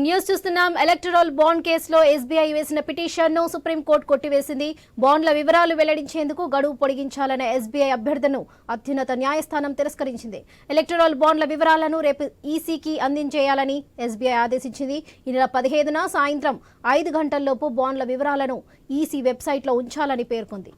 News చూస్తున్నాం. Electoral bond కేసులో SBI వేసిన పిటిషన్ను సుప్రీంకోర్టు కొట్టివేసింది. బాండ్ల వివరాలు వెల్లడించేందుకు గడువు పొడిగించాలనే ఎస్బీఐ అభ్యర్థనను అత్యున్నత న్యాయస్థానం తిరస్కరించింది. ఎలక్టరల్ బాండ్ల వివరాలను రేపు ఈసీకి అందించేయాలని ఎస్బీఐ ఆదేశించింది. ఈ నెల పదిహేదున సాయంత్రం ఐదు గంటల్లోపు బాండ్ల వివరాలను ఈసీ వెబ్సైట్లో ఉంచాలని పేర్కొంది.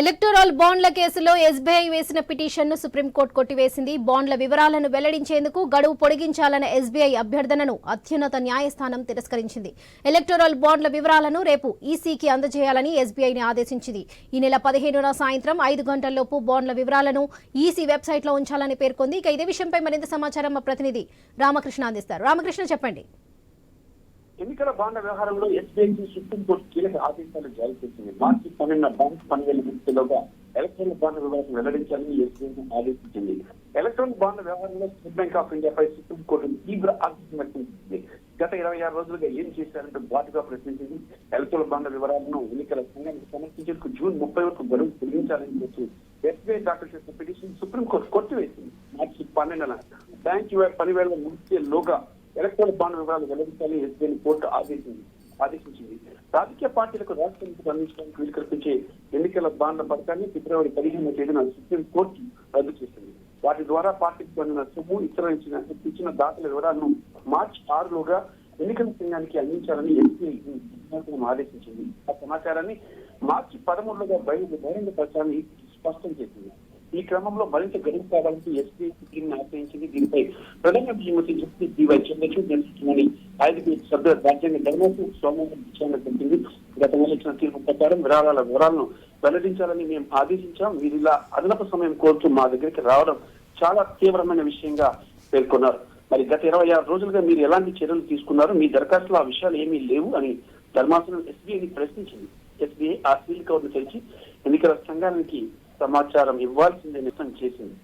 ఎలక్టోరల్ బాండ్ల కేసులో ఎస్బీఐ వేసిన పిటిషన్ను సుప్రీంకోర్టు కొట్టివేసింది. బాండ్ల వివరాలను వెల్లడించేందుకు గడువు పొడిగించాలన్న ఎస్బీఐ అభ్యర్థనను అత్యున్నత న్యాయస్థానం తిరస్కరించింది. ఎలక్టోరల్ బాండ్ల వివరాలను రేపు ఈసీకి అందజేయాలని ఎస్బీఐని ఆదేశించింది. ఈ నెల పదిహేనున సాయంత్రం ఐదు గంటల్లోపు బాండ్ల వివరాలను ఈసీ వెబ్సైట్లో ఉంచాలని పేర్కొంది. ఇక ఇదే విషయంపై మరింత సమాచారం మా ప్రతినిధి రామకృష్ణ అందిస్తారు. రామకృష్ణ చెప్పండి. ఎన్నికల బాండ్ల వ్యవహారంలో ఎస్బీఐకి సుప్రీంకోర్టు కీలక ఆదేశాలు జారీ చేసింది. మార్చి పన్నెండున బ్యాంక్ పనివేల ముఖ్యలోగా ఎలక్ట్రానిక్ బాండ్ల వివరాలను వెల్లడించాలని ఎస్బీఐ ఆదేశించింది. ఎలక్ట్రానిక్ బాండ్ల వ్యవహారంలో స్టేట్ బ్యాంక్ ఆఫ్ ఇండియాపై సుప్రీంకోర్టు తీవ్ర ఆసక్తి వ్యక్తం గత ఇరవై ఆరు రోజులుగా ఏం చేశారంటూ ఘాటుగా ప్రశ్నించింది. ఎలక్ట్రానిక్ బాండ్ల వివరాలను ఎన్నికల సంఘానికి సమర్పించేందుకు జూన్ ముప్పై వరకు గడువు పొడిగించాలని చెప్పి ఎస్బీఐ దాఖలు చేసిన పిటిషన్ సుప్రీంకోర్టు కొట్టివేసింది. మార్చి పన్నెండున బ్యాంక్ పనివేల ముగిసేలోగా ఎలక్ట్రానిక్ బాండ్ వివరాలు వెల్లడించాలని ఎస్బీఐ కోర్టు ఆదేశించింది ఆదేశించింది. రాజకీయ పార్టీలకు రాష్ట్ర ఎన్నికలు అందించడానికి వీలు కల్పించే ఎన్నికల బాండ్ల పథకాన్ని ఫిబ్రవరి పదిహేను తేదీన సుప్రీం కోర్టు రద్దు చేసింది. వాటి ద్వారా పార్టీకి పొందిన సొమ్ము ఇతర ఇచ్చిన దాఖల వివరాలను మార్చి ఆరులోగా ఎన్నికల సంఘానికి అందించాలని ఎస్బీఐ ఆదేశించింది. ఆ సమాచారాన్ని మార్చి పదమూడులోగా బహిరంగ బహిరంగపరచాలని స్పష్టం చేసింది. ఈ క్రమంలో మరింత గడువు కావాలంటూ ఎస్పీ సుప్రీంను ఆశ్రయించింది. దీనిపై ప్రధాన శ్రీమతి జస్టిస్ డివై చంద్రచూడ్ నేతృత్వంలోని ఐదుగురు సభ్యుల రాజ్యాంగ ధర్మాసనం సోమవారం విచారణ జరిపింది. గత నెల ఇచ్చిన తీర్పు ప్రకారం విరాళాల వివరాలను వెల్లడించాలని మేము ఆదేశించాం. మీరు ఇలా అదనపు సమయం కోరుతూ మా దగ్గరికి రావడం చాలా తీవ్రమైన విషయంగా పేర్కొన్నారు. మరి గత ఇరవై ఆరు రోజులుగా మీరు ఎలాంటి చర్యలు తీసుకున్నారు? మీ దరఖాస్తులో ఆ విషయాలు ఏమీ లేవు అని ధర్మాసనం ఎస్బీఐని ప్రశ్నించింది. ఎస్బీఐ ఆ సీల్ కవర్ను తెరిచి ఎన్నికల సంఘానికి సమాచారం ఇవ్వాల్సిందే నిజం చేసింది.